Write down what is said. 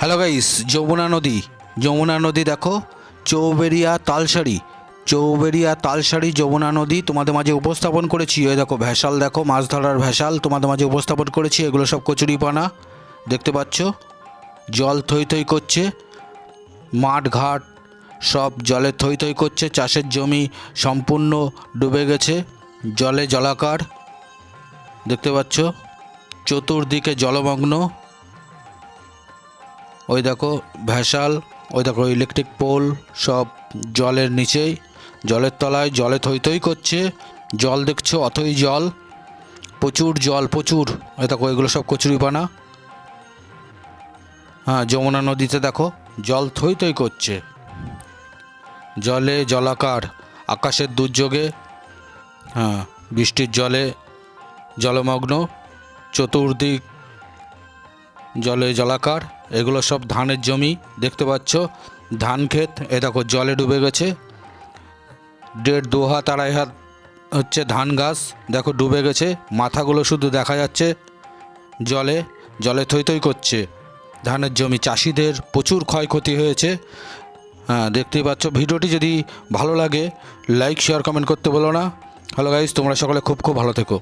Hello guys Jamuna নদী। যমুনা নদী দেখো চৌবেরিয়া তালসারি চৌবেরিয়া তালসারি যমুনা নদী তোমাদের মাঝে উপস্থাপন করেছি। এই দেখো ভেসাল দেখো, মাছ ধরার ভেসাল তোমাদের মাঝে উপস্থাপন করেছি, এগুলো সব কচুরিপানা। দেখতে পাচ্ছ? জল থই থই করছে, মাঠ ঘাট সব জলে থই থই করছে, চাষের জমি সম্পূর্ণ ডুবে গেছে, জলে জলাকার। দেখতে পাচ্ছ? চতুর্দিকে জলমগ্ন। ওই দেখো ভেসাল, ওই দেখো ইলেকট্রিক পোল সব জলের নিচেই, জলের তলায়, জলে থই থই করছে, জল দেখছ অথই জল, প্রচুর জল, প্রচুর, ওই দেখো এগুলো সব কচুরিপানা হ্যাঁ যমুনা নদীতে দেখো, জল থই থই করছে। জলে জলাকার, আকাশের দুর্যোগে হ্যাঁ বৃষ্টির জলে, জলমগ্ন, চতুর্দিক জলে জলাকার, এগুলো সব ধানের জমি, দেখতে পাচ্ছ? ধান ক্ষেত, এ দেখো, জলে ডুবে গেছে। দেড় দু হাত, আড়াই হাত হচ্ছে ধান গাছ, দেখো, ডুবে গেছে। মাথাগুলো শুধু দেখা যাচ্ছে জলে জলে থই থই করছে। ধানের জমি, চাষিদের প্রচুর ক্ষয়ক্ষতি হয়েছে। হ্যাঁ দেখতেই পাচ্ছ। ভিডিওটি যদি ভালো লাগে, লাইক, শেয়ার, কমেন্ট করতে বলো না। হ্যালো গাইজ তোমরা সকলে খুব খুব ভালো থেকো।